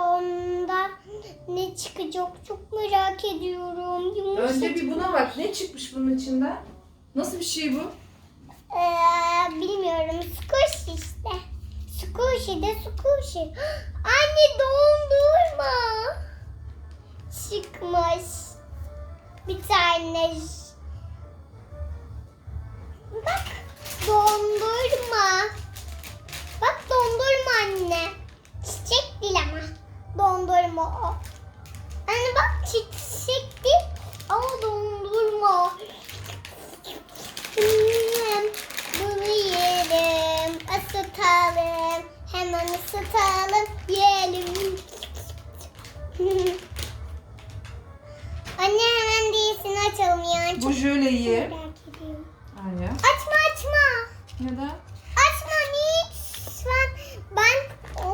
Acaba onda ne çıkacak çok merak ediyorum. Yumuşacık. Önce bir buna bak. Ne çıkmış bunun içinden? Nasıl bir şey bu? Ee, bilmiyorum. Squishy işte. Squishy de squishy. Anne dondurma. Çıkmış. Bir tane. Bak dondurma. Bak dondurma anne. Dondurma. Anne bak çiçek değil ama dondurma. Bunu yiyelim. Isıtalım. Hemen ısıtalım. Yiyelim. Anne hemen diyesini açalım ya. Bu jöleyi. merak ediyorum. Hayır. Açma açma. Neden? Açma lütfen. Ben o,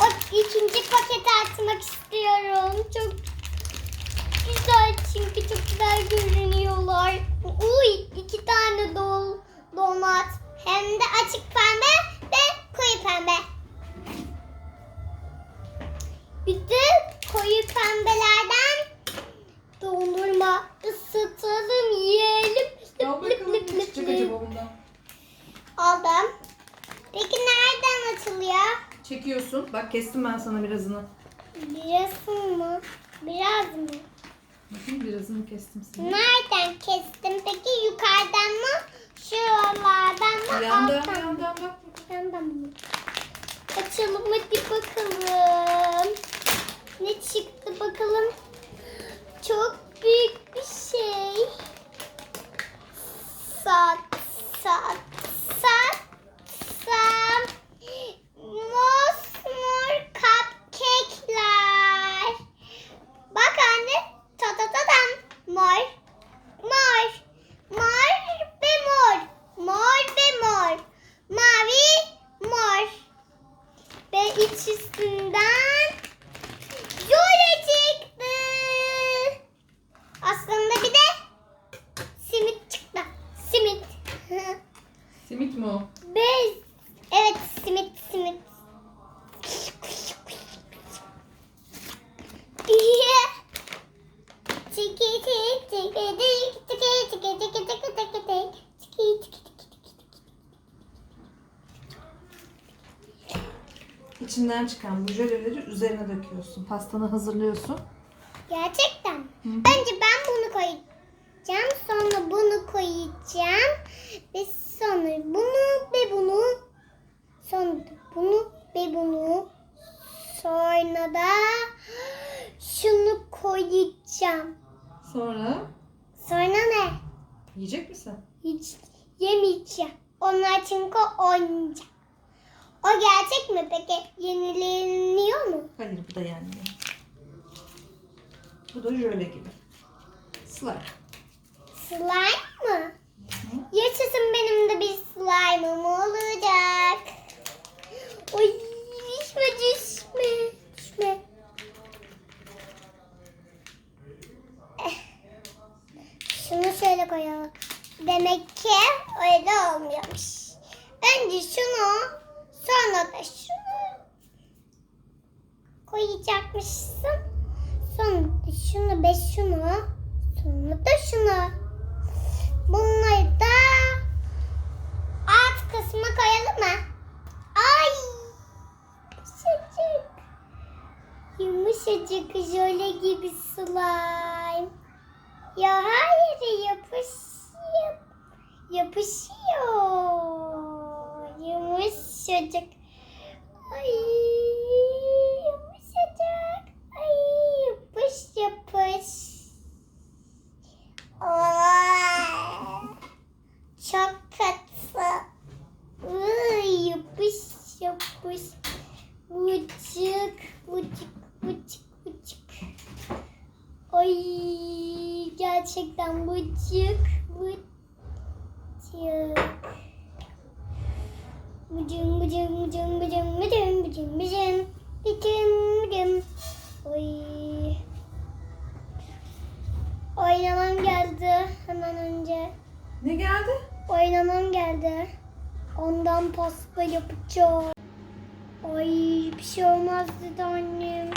o ikinci paketi açmak istiyorum. Çok güzel çünkü çok güzel görünüyorlar. Uy iki tane dol, donat. Hem de açık pembe ve koyu pembe. Bir de koyu pembelerden dondurma ısıtalım yiyelim. Al bakalım ne çıkacak acaba bundan? Aldım. Peki nereden açılıyor? Çekiyorsun. Bak kestim ben sana birazını. Biraz mı? Biraz mı? Bakın birazını kestim sana. Nereden kestim? Peki yukarıdan mı? Şuralardan mı? Yandan alttan yandan bak. Yandan mı? Açalım hadi bakalım. Ne çıktı bakalım. Çok büyük bir şey. Sat, sat, sat, sat. Mosmor cupcake'ler. Bak anne. Ta ta ta tam. Mor. Mor. Mor ve mor. Mor ve mor. Mavi, mor. Ve iç üstünden jöle çıktı. Aslında bir de simit çıktı. Simit. O? Bez. Evet simit simit. Tiki tik tiki tik tiki tiki tiki tiki tiki tik tiki tiki tiki tiki. İçinden çıkan bu jöleleri üzerine döküyorsun. Pastanı hazırlıyorsun. Gerçekten. Hı. Önce ben bunu koyacağım. Sonra bunu koyacağım. Ve sonra bunu ve bunu. Sonra bunu ve bunu. Sonra da şunu koyacağım. Sonra Sonra ne? yiyecek misin? Hiç yemeyeceğim. Onlar çünkü oyuncak. O gerçek mi peki? Yenileniyor mu? Hayır bu da yani. Bu da jöle gibi. Slime. Slime mı? Yaşasın benim de bir slime'ım olacak. Oy düşme düşme. Düşme. Eh. Şunu şöyle koyalım. Demek ki öyle olmuyormuş. Önce şunu sonra da şunu koyacakmışsın. Da şunu ve şunu. Sonra da şunu. Bunları da alt kısmı koyalım mı? Ay! Yumuşacık. Yumuşacık jöle gibi slime. Ya hayır yapış yap, yapışıyor. Yumuşacık. Ay Vıcık vıcık. Bıcım bıcım bıcım bıcım bıcım bıcım bıcım bıcım bıcım. Oy. Oynamam geldi hemen önce. Ne geldi? Oynamam geldi. Ondan pasta yapacağım. Ay bir şey olmaz dedi annem.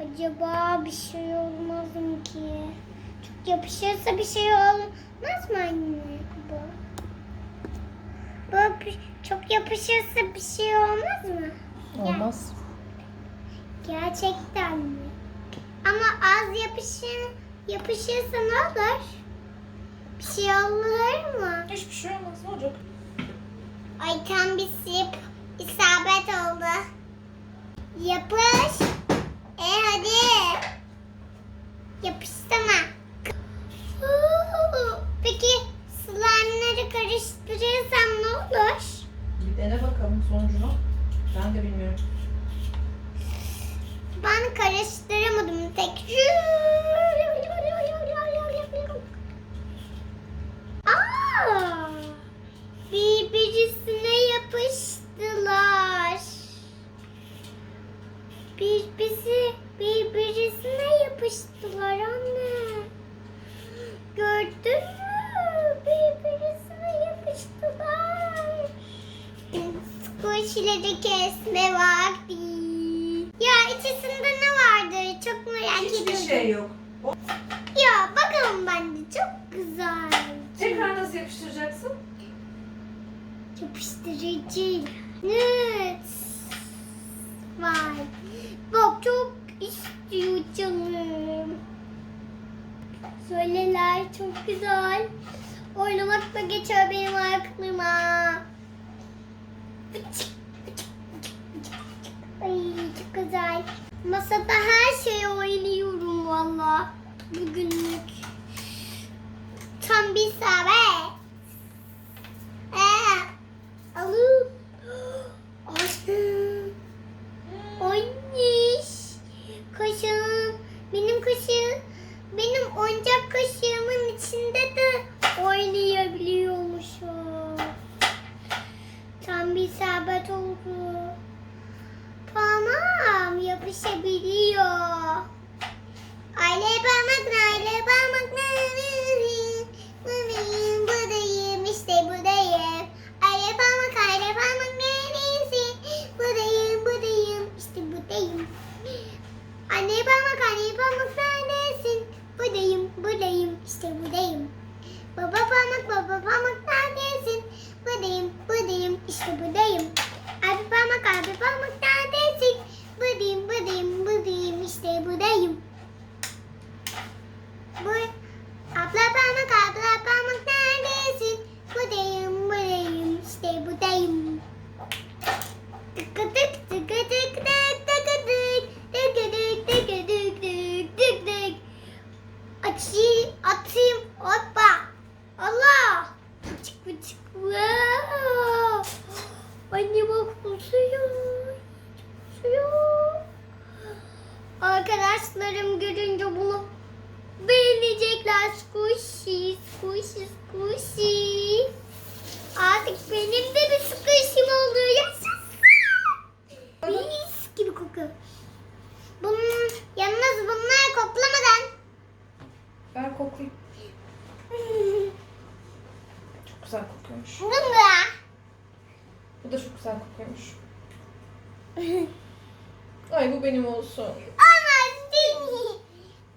Acaba bir şey olmaz mı ki? yapışırsa bir şey olmaz mı anne bu? Bu çok yapışırsa bir şey olmaz mı? Olmaz. Gerçekten mi? Ama az yapışır, yapışırsa ne olur? Bir şey olur mu? Hiçbir şey olmaz. Ne olacak? Ay tam bir sip isabet oldu. Yapış. Bakalım sonucunu ben de bilmiyorum. Ben karıştıramadım tek. Şuuu. Oynamak da geçer benim aklıma. Ay çok güzel. Masada her şeyi oynuyorum valla. Bugünlük. Tam bir saat. isabet oldu. Tamam yapışabilir. güzel kokuyormuş. Bu ne? Bu da çok güzel kokuyormuş. Ay bu benim olsun. Ama benim.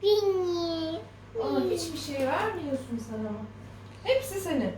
Benim. Ama hiçbir şey vermiyorsun sana. Hepsi senin.